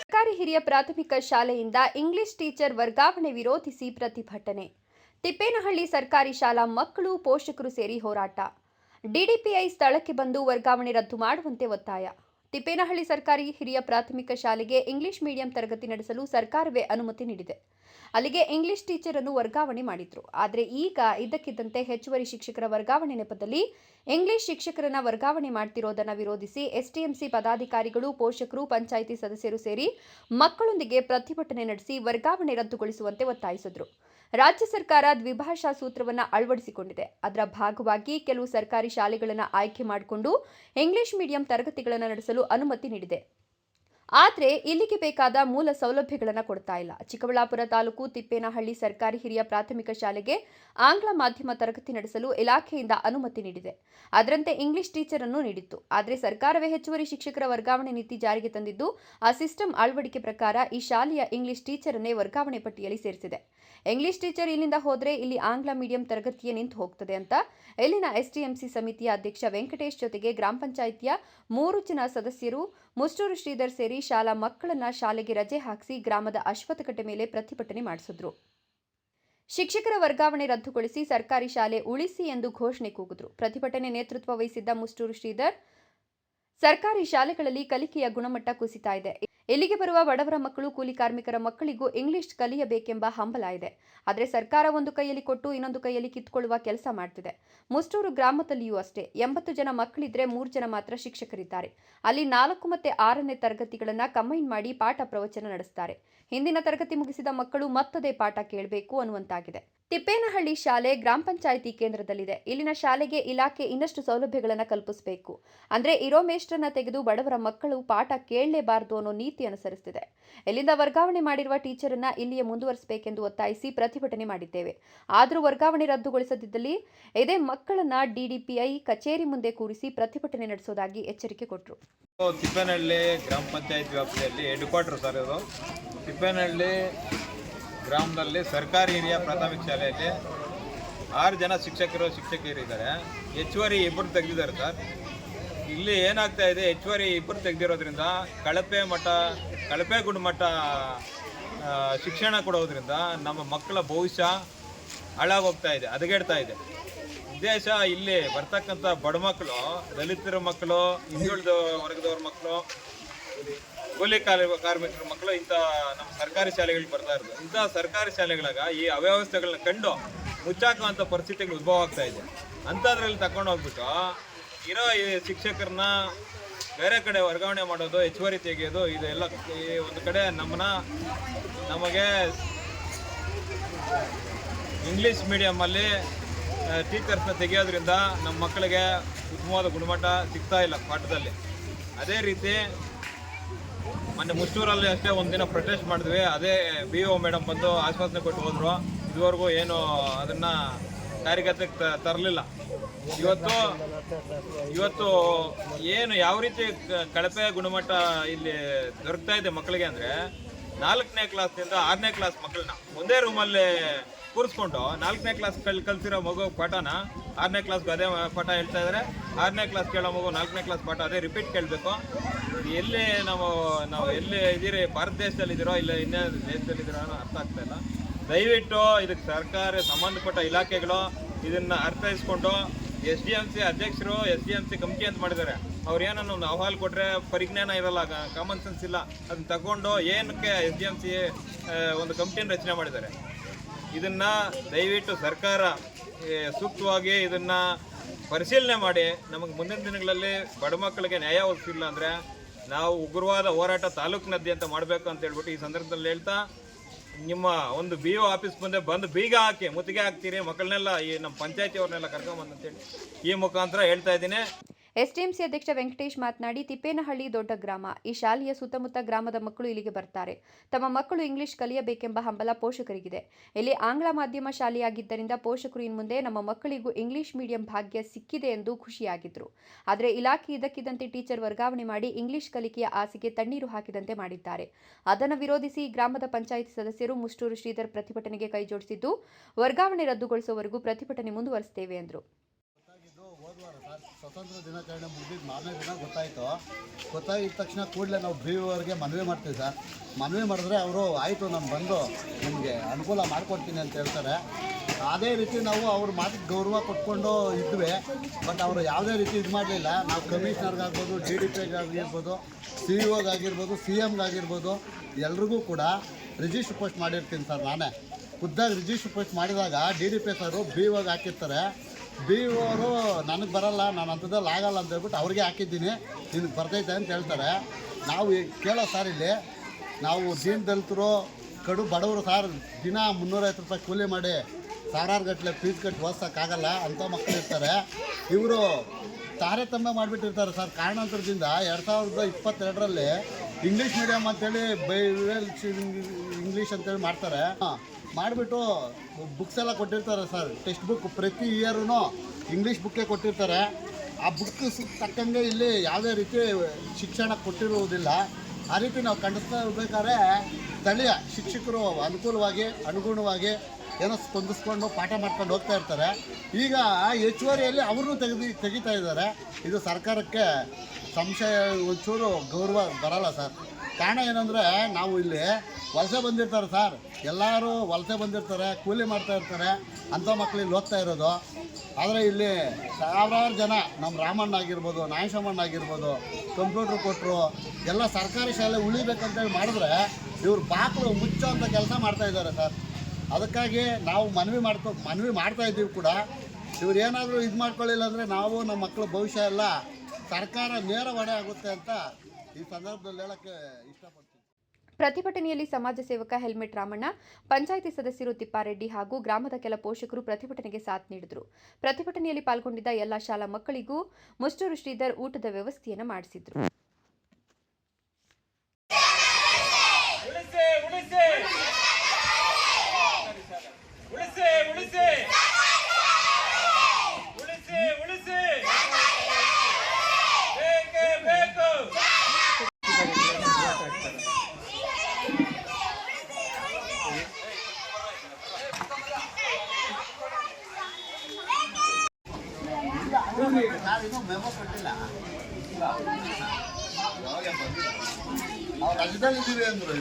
ಸರ್ಕಾರಿ ಹಿರಿಯ ಪ್ರಾಥಮಿಕ ಶಾಲೆಯಿಂದ ಇಂಗ್ಲಿಷ್ ಟೀಚರ್ ವರ್ಗಾವಣೆ ವಿರೋಧಿಸಿ ಪ್ರತಿಭಟನೆ. ತಿಪ್ಪೇನಹಳ್ಳಿ ಸರ್ಕಾರಿ ಶಾಲಾ ಮಕ್ಕಳು ಪೋಷಕರು ಸೇರಿ ಹೋರಾಟ. ಡಿಡಿಪಿಐ ಸ್ಥಳಕ್ಕೆ ಬಂದು ವರ್ಗಾವಣೆ ರದ್ದು ಮಾಡುವಂತೆ ಒತ್ತಾಯ. ತಿಪ್ಪೇನಹಳ್ಳಿ ಸರ್ಕಾರಿ ಹಿರಿಯ ಪ್ರಾಥಮಿಕ ಶಾಲೆಗೆ ಇಂಗ್ಲಿಷ್ ಮೀಡಿಯಂ ತರಗತಿ ನಡೆಸಲು ಸರ್ಕಾರವೇ ಅನುಮತಿ ನೀಡಿದೆ. ಅಲ್ಲಿಗೆ ಇಂಗ್ಲಿಷ್ ಟೀಚರ್ ಅನ್ನು ವರ್ಗಾವಣೆ ಮಾಡಿದ್ರು. ಆದರೆ ಈಗ ಇದ್ದಕ್ಕಿದ್ದಂತೆ ಹೆಚ್ಚುವರಿ ಶಿಕ್ಷಕರ ವರ್ಗಾವಣೆ ನೆಪದಲ್ಲಿ ಇಂಗ್ಲಿಷ್ ಶಿಕ್ಷಕರನ್ನ ವರ್ಗಾವಣೆ ಮಾಡ್ತಿರೋದನ್ನ ವಿರೋಧಿಸಿ ಎಸ್ಟಿಎಂಸಿ ಪದಾಧಿಕಾರಿಗಳು, ಪೋಷಕರು, ಪಂಚಾಯಿತಿ ಸದಸ್ಯರು ಸೇರಿ ಮಕ್ಕಳೊಂದಿಗೆ ಪ್ರತಿಭಟನೆ ನಡೆಸಿ ವರ್ಗಾವಣೆ ರದ್ದುಗೊಳಿಸುವಂತೆ ಒತ್ತಾಯಿಸಿದ್ರು. ರಾಜ್ಯ ಸರ್ಕಾರ ದ್ವಿಭಾಷಾ ಸೂತ್ರವನ್ನ ಅಳವಡಿಸಿಕೊಂಡಿದೆ. ಅದರ ಭಾಗವಾಗಿ ಕೆಲವು ಸರ್ಕಾರಿ ಶಾಲೆಗಳನ್ನು ಆಯ್ಕೆ ಮಾಡಿಕೊಂಡು ಇಂಗ್ಲಿಷ್ ಮೀಡಿಯಂ ತರಗತಿಗಳನ್ನು ನಡೆಸಲು ಅನುಮತಿ ನೀಡಿದೆ. ಆದರೆ ಇಲ್ಲಿಗೆ ಬೇಕಾದ ಮೂಲ ಸೌಲಭ್ಯಗಳನ್ನು ಕೊಡ್ತಾ ಇಲ್ಲ. ಚಿಕ್ಕಬಳ್ಳಾಪುರ ತಾಲೂಕು ತಿಪ್ಪೇನಹಳ್ಳಿ ಸರ್ಕಾರಿ ಹಿರಿಯ ಪ್ರಾಥಮಿಕ ಶಾಲೆಗೆ ಆಂಗ್ಲ ಮಾಧ್ಯಮ ತರಗತಿ ನಡೆಸಲು ಇಲಾಖೆಯಿಂದ ಅನುಮತಿ ನೀಡಿದೆ. ಅದರಂತೆ ಇಂಗ್ಲಿಷ್ ಟೀಚರ್ ಅನ್ನು ನೀಡಿತ್ತು. ಆದರೆ ಸರ್ಕಾರವೇ ಹೆಚ್ಚುವರಿ ಶಿಕ್ಷಕರ ವರ್ಗಾವಣೆ ನೀತಿ ಜಾರಿಗೆ ತಂದಿದ್ದು, ಆ ಸಿಸ್ಟಮ್ ಅಳವಡಿಕೆ ಪ್ರಕಾರ ಈ ಶಾಲೆಯ ಇಂಗ್ಲಿಷ್ ಟೀಚರ್ ಅನ್ನೇ ವರ್ಗಾವಣೆ ಪಟ್ಟಿಯಲ್ಲಿ ಸೇರಿಸಿದೆ. ಇಂಗ್ಲಿಷ್ ಟೀಚರ್ ಇಲ್ಲಿಂದ ಹೋದರೆ ಇಲ್ಲಿ ಆಂಗ್ಲ ಮೀಡಿಯಂ ತರಗತಿಯೇ ನಿಂತು ಹೋಗ್ತದೆ ಅಂತ ಇಲ್ಲಿನ ಎಸ್ಟಿಎಂಸಿ ಸಮಿತಿಯ ಅಧ್ಯಕ್ಷ ವೆಂಕಟೇಶ್ ಜೊತೆಗೆ ಗ್ರಾಮ ಪಂಚಾಯಿತಿಯ ಮೂರು ಜನ ಸದಸ್ಯರು ಮುಷ್ಟೂರು ಶ್ರೀಧರ್ ಸೇರಿ ಶಾಲಾ ಮಕ್ಕಳನ್ನ ಶಾಲೆಗೆ ರಜೆ ಹಾಕಿಸಿ ಗ್ರಾಮದ ಅಶ್ವತ್ಥಕಟ್ಟೆ ಮೇಲೆ ಪ್ರತಿಭಟನೆ ಮಾಡಿಸಿದ್ರು. ಶಿಕ್ಷಕರ ವರ್ಗಾವಣೆ ರದ್ದುಗೊಳಿಸಿ ಸರ್ಕಾರಿ ಶಾಲೆ ಉಳಿಸಿ ಎಂದು ಘೋಷಣೆ ಕೂಗಿದ್ರು. ಪ್ರತಿಭಟನೆ ನೇತೃತ್ವ ವಹಿಸಿದ್ದ ಮುಷ್ಟೂರು ಶ್ರೀಧರ್, ಸರ್ಕಾರಿ ಶಾಲೆಗಳಲ್ಲಿ ಕಲಿಕೆಯ ಗುಣಮಟ್ಟ ಕುಸಿತಾ ಇದೆ. ಇಲ್ಲಿಗೆ ಬರುವ ಬಡವರ ಮಕ್ಕಳು, ಕೂಲಿ ಕಾರ್ಮಿಕರ ಮಕ್ಕಳಿಗೂ ಇಂಗ್ಲಿಷ್ ಕಲಿಯಬೇಕೆಂಬ ಹಂಬಲ ಇದೆ. ಆದರೆ ಸರ್ಕಾರ ಒಂದು ಕೈಯಲ್ಲಿ ಕೊಟ್ಟು ಇನ್ನೊಂದು ಕೈಯಲ್ಲಿ ಕಿತ್ಕೊಳ್ಳುವ ಕೆಲಸ ಮಾಡ್ತಿದೆ. ಮುಸ್ಟೂರು ಗ್ರಾಮದಲ್ಲಿಯೂ ಅಷ್ಟೇ, ಎಂಬತ್ತು ಜನ ಮಕ್ಕಳಿದ್ರೆ ಮೂರು ಜನ ಮಾತ್ರ ಶಿಕ್ಷಕರಿದ್ದಾರೆ. ಅಲ್ಲಿ ನಾಲ್ಕು ಮತ್ತೆ ಆರನೇ ತರಗತಿಗಳನ್ನ ಕಂಬೈನ್ ಮಾಡಿ ಪಾಠ ಪ್ರವಚನ ನಡೆಸ್ತಾರೆ. ಹಿಂದಿನ ತರಗತಿ ಮುಗಿಸಿದ ಮಕ್ಕಳು ಮತ್ತದೇ ಪಾಠ ಕೇಳಬೇಕು ಅನ್ನುವಂತಾಗಿದೆ. ತಿಪ್ಪೇನಹಳ್ಳಿ ಶಾಲೆ ಗ್ರಾಮ ಪಂಚಾಯಿತಿ ಕೇಂದ್ರದಲ್ಲಿದೆ. ಇಲ್ಲಿನ ಶಾಲೆಗೆ ಇಲಾಖೆ ಇನ್ನಷ್ಟು ಸೌಲಭ್ಯಗಳನ್ನು ಕಲ್ಪಿಸಬೇಕು. ಅಂದ್ರೆ ಇರೋ ಮೇಷ್ಟ್ರನ್ನ ತೆಗೆದು ಬಡವರ ಮಕ್ಕಳು ಪಾಠ ಕೇಳಲೇಬಾರದು ಅನ್ನೋ ನೀತಿ ಅನುಸರಿಸುತ್ತಿದೆ ಇಲ್ಲಿಂದ ವರ್ಗಾವಣೆ ಮಾಡಿರುವ ಟೀಚರನ್ನ ಇಲ್ಲಿಯೇ ಮುಂದುವರಿಸಬೇಕೆಂದು ಒತ್ತಾಯಿಸಿ ಪ್ರತಿಭಟನೆ ಮಾಡಿದ್ದೇವೆ. ಆದರೂ ವರ್ಗಾವಣೆ ರದ್ದುಗೊಳಿಸದಿದ್ದಲ್ಲಿ ಇದೇ ಮಕ್ಕಳನ್ನ ಡಿಡಿಪಿಐ ಕಚೇರಿ ಮುಂದೆ ಕೂರಿಸಿ ಪ್ರತಿಭಟನೆ ನಡೆಸೋದಾಗಿ ಎಚ್ಚರಿಕೆ ಕೊಟ್ಟರು ತಿಪ್ಪೇನಹಳ್ಳಿ ಗ್ರಾಮ ಪಂಚಾಯತ್ ವ್ಯಾಪ್ತಿಯಲ್ಲಿ ಹೆಡ್ ಕ್ವಾರ್ಟರ್ ಸರ್ ಇದು. ತಿಪ್ಪೇನಹಳ್ಳಿ ಗ್ರಾಮದಲ್ಲಿ ಸರ್ಕಾರಿ ಹಿರಿಯ ಪ್ರಾಥಮಿಕ ಶಾಲೆಯಲ್ಲಿ ಆರು ಜನ ಶಿಕ್ಷಕರು ಶಿಕ್ಷಕಿಯರಿದ್ದಾರೆ ಹೆಚ್ಚುವರಿ ಇಬ್ಬರು ತೆಗೆದಿದ್ದಾರೆ ಸರ್. ಇಲ್ಲಿ ಏನಾಗ್ತಾ ಇದೆ, ಹೆಚ್ಚುವರಿ ಇಬ್ಬರು ತೆಗೆದಿರೋದ್ರಿಂದ ಕಳಪೆ ಮಟ್ಟ ಕಳಪೆ ಗುಣಮಟ್ಟ ಶಿಕ್ಷಣ ಕೊಡೋದ್ರಿಂದ ನಮ್ಮ ಮಕ್ಕಳ ಭವಿಷ್ಯ ಹಾಳಾಗೋಗ್ತಾ ಇದೆ, ಹದಗೆಡ್ತಾ ಇದೆ. ಉದ್ದೇಶ ಇಲ್ಲಿ ಬರ್ತಕ್ಕಂಥ ಬಡ ಮಕ್ಕಳು, ದಲಿತರ ಮಕ್ಕಳು ಹಿಂದುಳಿದ ವರ್ಗದವ್ರ ಮಕ್ಕಳು ಕೂಲಿ ಕಾಲ ಕಾರ್ಮಿಕರ ಮಕ್ಕಳು ಇಂಥ ನಮ್ಮ ಸರ್ಕಾರಿ ಶಾಲೆಗಳಿಗೆ ಬರ್ತಾ ಇರೋದು. ಇಂಥ ಸರ್ಕಾರಿ ಶಾಲೆಗಳಾಗ ಈ ಅವ್ಯವಸ್ಥೆಗಳನ್ನ ಕಂಡು ಮುಚ್ಚಾಕುವಂಥ ಪರಿಸ್ಥಿತಿಗಳು ಉದ್ಭವ ಆಗ್ತಾ ಇದೆ. ಅಂಥದ್ರಲ್ಲಿ ತಗೊಂಡು ಹೋಗ್ಬಿಟ್ಟು ಇರೋ ಈ ಶಿಕ್ಷಕರನ್ನ ಬೇರೆ ಕಡೆ ವರ್ಗಾವಣೆ ಮಾಡೋದು, ಹೆಚ್ಚುವರಿ ತೆಗೆಯೋದು, ಇದೆಲ್ಲ ಈ ಒಂದು ಕಡೆ ನಮ್ಮನ್ನ ನಮಗೆ ಇಂಗ್ಲೀಷ್ ಮೀಡಿಯಮಲ್ಲಿ ಟೀಚರ್ಸ್ನ ತೆಗೆಯೋದ್ರಿಂದ ನಮ್ಮ ಮಕ್ಕಳಿಗೆ ಉತ್ತಮವಾದ ಗುಣಮಟ್ಟ ಸಿಗ್ತಾ ಇಲ್ಲ ಪಾಠದಲ್ಲಿ. ಅದೇ ರೀತಿ ಮೊನ್ನೆ ಮುಷ್ಟೂರಲ್ಲಿ ಅಷ್ಟೇ ಒಂದಿನ ಪ್ರೊಟೆಸ್ಟ್ ಮಾಡಿದ್ವಿ. ಅದೇ ಬಿ ಒ ಮೇಡಮ್ ಬಂದು ಆಶ್ವಾಸನೆ ಕೊಟ್ಟು ಹೋದ್ರು. ಇದುವರೆಗೂ ಏನು ಅದನ್ನ ಕಾರ್ಯಗತಕ್ಕೆ ತರಲಿಲ್ಲ. ಇವತ್ತು ಇವತ್ತು ಏನು ಯಾವ ರೀತಿ ಕಳಪೆ ಗುಣಮಟ್ಟ ಇಲ್ಲಿ ದೊರಕ್ತಾ ಇದೆ ಮಕ್ಕಳಿಗೆ ಅಂದ್ರೆ, ನಾಲ್ಕನೇ ಕ್ಲಾಸ್ನಿಂದ ಆರನೇ ಕ್ಲಾಸ್ ಮಕ್ಕಳನ್ನ ಒಂದೇ ರೂಮಲ್ಲಿ ಕೂರಿಸ್ಕೊಂಡು ನಾಲ್ಕನೇ ಕ್ಲಾಸ್ ಕಲ್, ಕಲ್ತಿರೋ ಮಗು ಪಾಠನ ಆರನೇ ಕ್ಲಾಸ್ಗೆ ಅದೇ ಪಾಠ ಹೇಳ್ತಾ ಇದ್ದಾರೆ ಆರನೇ ಕ್ಲಾಸ್ ಕೇಳೋ ಮಗು ನಾಲ್ಕನೇ ಕ್ಲಾಸ್ ಪಾಠ ಅದೇ ರಿಪೀಟ್ ಕೇಳಬೇಕು. ಎಲ್ಲಿ ನಾವು ನಾವು ಎಲ್ಲಿ ಇದ್ದೀರಿ? ಭಾರತ ದೇಶದಲ್ಲಿ ಇದ್ದೀರೋ? ಇಲ್ಲ ಇನ್ಯಾವ ದೇಶದಲ್ಲಿ ಇದ್ದೀರೋ ಅನ್ನೋ ಅರ್ಥ ಆಗ್ತಾ ಇಲ್ಲ. ದಯವಿಟ್ಟು ಇದಕ್ಕೆ ಸರ್ಕಾರ ಸಂಬಂಧಪಟ್ಟ ಇಲಾಖೆಗಳು ಇದನ್ನ ಅರ್ಥೈಸ್ಕೊಂಡು ಎಸ್ ಡಿ ಎಂ ಸಿ ಅಧ್ಯಕ್ಷರು, S D M C committee ಅಂತ ಮಾಡಿದ್ದಾರೆ. ಅವ್ರು ಏನನ್ನ ಒಂದು ಅಹವಾಲು ಕೊಟ್ಟರೆ ಪರಿಜ್ಞಾನ ಇರಲ್ಲ ಕಾಮನ್ ಸೆನ್ಸ್ ಇಲ್ಲ. ಅದನ್ನ ತಗೊಂಡು ಏನಕ್ಕೆ ಎಸ್ ಡಿ ಎಂ ಸಿ ಒಂದು ಕಮಿಟಿಯನ್ನು ರಚನೆ ಮಾಡಿದ್ದಾರೆ? ಇದನ್ನ ದಯವಿಟ್ಟು ಸರ್ಕಾರ ಸೂಕ್ತವಾಗಿ ಇದನ್ನ ಪರಿಶೀಲನೆ ಮಾಡಿ. ನಮಗೆ ಮುಂದಿನ ದಿನಗಳಲ್ಲಿ ಬಡ ಮಕ್ಕಳಿಗೆ ನ್ಯಾಯ ಒದಗಿಸಿಲ್ಲ ಅಂದ್ರೆ ನಾವು ಉಗ್ರವಾದ ಹೋರಾಟ ತಾಲೂಕಿನಾದ್ಯಂತ ಮಾಡಬೇಕು ಅಂತ ಹೇಳ್ಬಿಟ್ಟು ಈ ಸಂದರ್ಭದಲ್ಲಿ ಹೇಳ್ತಾ, ನಿಮ್ಮ ಒಂದು ಬಿ ಒ ಆಫೀಸ್ ಮುಂದೆ ಬಂದು ಬೀಗ ಹಾಕಿ, ಮುತ್ತಿಗೆ ಹಾಕ್ತೀರಿ, ಮಕ್ಕಳನ್ನೆಲ್ಲ ಈ ನಮ್ಮ ಪಂಚಾಯತಿ ಅವ್ರನ್ನೆಲ್ಲ ಕರ್ಕೊಂಬಂದು ಈ ಮುಖಾಂತರ ಹೇಳ್ತಾ ಇದ್ದೀನಿ. ಎಸ್ಡಿಎಂಸಿ ಅಧ್ಯಕ್ಷ ವೆಂಕಟೇಶ್ ಮಾತನಾಡಿ, ತಿಪ್ಪೇನಹಳ್ಳಿ ದೊಡ್ಡ ಗ್ರಾಮ. ಈ ಶಾಲೆಯ ಸುತ್ತಮುತ್ತ ಗ್ರಾಮದ ಮಕ್ಕಳು ಇಲ್ಲಿಗೆ ಬರ್ತಾರೆ. ತಮ್ಮ ಮಕ್ಕಳು ಇಂಗ್ಲಿಷ್ ಕಲಿಯಬೇಕೆಂಬ ಹಂಬಲ ಪೋಷಕರಿಗಿದೆ. ಇಲ್ಲಿ ಆಂಗ್ಲ ಮಾಧ್ಯಮ ಶಾಲೆಯಾಗಿದ್ದರಿಂದ ಪೋಷಕರು ಇನ್ಮುಂದೆ ನಮ್ಮ ಮಕ್ಕಳಿಗೂ ಇಂಗ್ಲಿಷ್ ಮೀಡಿಯಂ ಭಾಗ್ಯ ಸಿಕ್ಕಿದೆ ಎಂದು ಖುಷಿಯಾಗಿದ್ರು. ಆದರೆ ಇಲಾಖೆ ಇದಕ್ಕಿದ್ದಂತೆ ಟೀಚರ್ ವರ್ಗಾವಣೆ ಮಾಡಿ ಇಂಗ್ಲಿಷ್ ಕಲಿಕೆಯ ಆಸೆಗೆ ತಣ್ಣೀರು ಹಾಕಿದಂತೆ ಮಾಡಿದ್ದಾರೆ. ಅದನ್ನು ವಿರೋಧಿಸಿ ಗ್ರಾಮದ ಪಂಚಾಯಿತಿ ಸದಸ್ಯರು ಮುಷ್ಟೂರು ಶ್ರೀಧರ್ ಪ್ರತಿಭಟನೆಗೆ ಕೈಜೋಡಿಸಿದ್ದು, ವರ್ಗಾವಣೆ ರದ್ದುಗೊಳಿಸುವವರೆಗೂ ಪ್ರತಿಭಟನೆ ಮುಂದುವರಿಸುತ್ತೇವೆ ಎಂದರು. ಸ್ವತಂತ್ರ ದಿನಾಚರಣೆ ಮುಗಿದಿದ್ದು ಮಾರನೇ ದಿನ ಗೊತ್ತಾಯಿತು. ಗೊತ್ತಾಗಿದ ತಕ್ಷಣ ಕೂಡಲೇ ನಾವು ಬಿ ಅವರಿಗೆ ಮನವಿ ಮಾಡ್ತೀವಿ ಸರ್. ಮನವಿ ಮಾಡಿದ್ರೆ ಅವರು, ಆಯಿತು, ನಾನು ಬಂದು ನಿಮಗೆ ಅನುಕೂಲ ಮಾಡಿಕೊಡ್ತೀನಿ ಅಂತ ಹೇಳ್ತಾರೆ. ಅದೇ ರೀತಿ ನಾವು ಅವ್ರ ಮಾತಿಗೆ ಗೌರವ ಕೊಟ್ಕೊಂಡು ಇದ್ವಿ. ಬಟ್ ಅವರು ಯಾವುದೇ ರೀತಿ ಇದು ಮಾಡಲಿಲ್ಲ. ನಾವು ಕಮಿಷನರ್ಗಾಗ್ಬೋದು, ಡಿ ಡಿ ಪಿಗಾಗಿರ್ಬೋದು, ಸಿ ಇ ಒಗಾಗಿರ್ಬೋದು, ಸಿ ಎಮ್ಗಾಗಿರ್ಬೋದು, ಎಲ್ರಿಗೂ ಕೂಡ ರಿಜಿಸ್ಟರ್ ಪೋಸ್ಟ್ ಮಾಡಿರ್ತೀನಿ ಸರ್ ನಾನೇ. ಖುದ್ದಾಗಿ ರಿಜಿಸ್ಟರ್ ಪೋಸ್ಟ್ ಮಾಡಿದಾಗ D D P sir B ಒಗೆ ಹಾಕಿರ್ತಾರೆ. ಬಿ ಅವರು ನನಗೆ ಬರಲ್ಲ, ನಾನು ಅಂಥದ್ದಲ್ಲಿ ಆಗಲ್ಲ ಅಂತ ಹೇಳ್ಬಿಟ್ಟು ಅವ್ರಿಗೆ ಹಾಕಿದ್ದೀನಿ. ನಿನಗೆ ಬರ್ತೈತೆ ಅಂತ ಹೇಳ್ತಾರೆ. ನಾವು ಕೇಳೋ ಸರ್ ಇಲ್ಲಿ, ನಾವು ದೀನ್ ದಲಿತರು, ಕಡು ಬಡವರು ಸಾರ್ ದಿನ ಮುನ್ನೂರೈವತ್ತು ರೂಪಾಯಿ ಕೂಲಿ ಮಾಡಿ ಸಾವಿರಾರು ಗಟ್ಟಲೆ ಫೀಸ್ ಕಟ್ಟಿ ಓದ್ಸೋಕ್ಕಾಗಲ್ಲ ಅಂಥ ಮಕ್ಕಳು ಇರ್ತಾರೆ. ಇವರು ತಾರತಮ್ಯ ಮಾಡಿಬಿಟ್ಟಿರ್ತಾರೆ ಸರ್. ಕಾರಣಾಂತರದಿಂದ ಎರಡು ಸಾವಿರದ ಇಪ್ಪತ್ತೆರಡರಲ್ಲಿ ಇಂಗ್ಲೀಷ್ ಮೀಡಿಯಮ್ ಅಂತೇಳಿ ಬೈ ಇಂಗ್ಲೀಷ್ ಅಂತೇಳಿ ಮಾಡ್ತಾರೆ. ಮಾಡಿಬಿಟ್ಟು ಬುಕ್ಸ್ ಎಲ್ಲ ಕೊಟ್ಟಿರ್ತಾರೆ ಸರ್. ಟೆಕ್ಸ್ಟ್ ಬುಕ್ ಪ್ರತಿ ಇಯರೂ ಇಂಗ್ಲೀಷ್ ಬುಕ್ಕೇ ಕೊಟ್ಟಿರ್ತಾರೆ. ಆ ಬುಕ್ ತಕ್ಕಂಗೆ ಇಲ್ಲಿ ಯಾವುದೇ ರೀತಿ ಶಿಕ್ಷಣ ಕೊಟ್ಟಿರುವುದಿಲ್ಲ. ಆ ರೀತಿ ನಾವು ಖಂಡಿಸ್ತಾ ಇರ್ಬೇಕಾದ್ರೆ ಸ್ಥಳೀಯ ಶಿಕ್ಷಕರು ಅನುಕೂಲವಾಗಿ, ಅನುಗುಣವಾಗಿ ಏನೋ ಸ್ಪಂದಿಸ್ಕೊಂಡು, ಪಾಠ ಮಾಡ್ಕೊಂಡು ಹೋಗ್ತಾ ಇರ್ತಾರೆ. ಈಗ ಹೆಚ್ಚುವರಿಯಲ್ಲಿ ಅವ್ರನ್ನೂ ತೆಗೆದು, ತೆಗಿತಾ ಇದ್ದಾರೆ. ಇದು ಸರ್ಕಾರಕ್ಕೆ ಸಂಶಯ, ಒಂಚೂರು ಗೌರವ ಬರಲ್ಲ ಸರ್. ಕಾರಣ ಏನಂದರೆ ನಾವು ಇಲ್ಲಿ ವಲಸೆ ಬಂದಿರ್ತಾರೆ ಸರ್. ಎಲ್ಲರೂ ವಲಸೆ ಬಂದಿರ್ತಾರೆ, ಕೂಲಿ ಮಾಡ್ತಾ ಇರ್ತಾರೆ, ಅಂಥ ಮಕ್ಕಳು ಇಲ್ಲಿ ಓದ್ತಾ ಇರೋದು. ಆದರೆ ಇಲ್ಲಿ ಸಾವಿರಾರು ಜನ ನಮ್ಮ ರಾಮಣ್ಣ ಆಗಿರ್ಬೋದು ನಾಯಶಮ್ಮಣ್ಣ ಆಗಿರ್ಬೋದು, ಕಂಪ್ಯೂಟ್ರ್ ಕೊಟ್ಟರು ಎಲ್ಲ ಸರ್ಕಾರಿ ಶಾಲೆ ಉಳಿಬೇಕಂತೇಳಿ ಮಾಡಿದ್ರೆ ಇವ್ರು ಬಾಕ್ಲು ಮುಚ್ಚೋ ಅಂತ ಕೆಲಸ ಮಾಡ್ತಾ ಇದ್ದಾರೆ ಸರ್. ಅದಕ್ಕಾಗಿ ನಾವು ಮನವಿ ಮಾಡ್ಕೊ, ಮನವಿ ಮಾಡ್ತಾ ಇದ್ದೀವಿ ಕೂಡ. ಇವ್ರು ಏನಾದರೂ ಇದು ಮಾಡ್ಕೊಳ್ಳಿಲ್ಲ ಅಂದರೆ ನಾವು ನಮ್ಮ ಮಕ್ಕಳ ಭವಿಷ್ಯ ಎಲ್ಲ ಸರ್ಕಾರ ನೇರ ಹೊಣೆ ಆಗುತ್ತೆ ಅಂತ ಈ ಸಂದರ್ಭದಲ್ಲಿ ಹೇಳಕ್ಕೆ ಇಷ್ಟಪಡ್ತೀನಿ. ಪ್ರತಿಭಟನೆಯಲ್ಲಿ ಸಮಾಜ ಸೇವಕ ಹೆಲ್ಮೆಟ್ ರಾಮಣ್ಣ ಪಂಚಾಯಿತಿ ಸದಸ್ಯರು ತಿಪ್ಪಾರೆಡ್ಡಿ ಹಾಗೂ ಗ್ರಾಮದ ಕೆಲ ಪೋಷಕರು ಪ್ರತಿಭಟನೆಗೆ ಸಾಥ್ ನೀಡಿದರು. ಪ್ರತಿಭಟನೆಯಲ್ಲಿ ಪಾಲ್ಗೊಂಡಿದ್ದ ಎಲ್ಲ ಶಾಲಾ ಮಕ್ಕಳಿಗೂ ಮುಷ್ಟೂರು ಶ್ರೀಧರ್ ಊಟದ ವ್ಯವಸ್ಥೆಯನ್ನು ಮಾಡಿಸಿದ್ರು. ಉಳಿಸಿ ಉಳಿಸಿ ಬೇಕೇ ಬೇಕು ನಾನು ಇನ್ನೂ ಮೆಮೊ ಇದ್ದೀವಿ ಅಂದ್ರು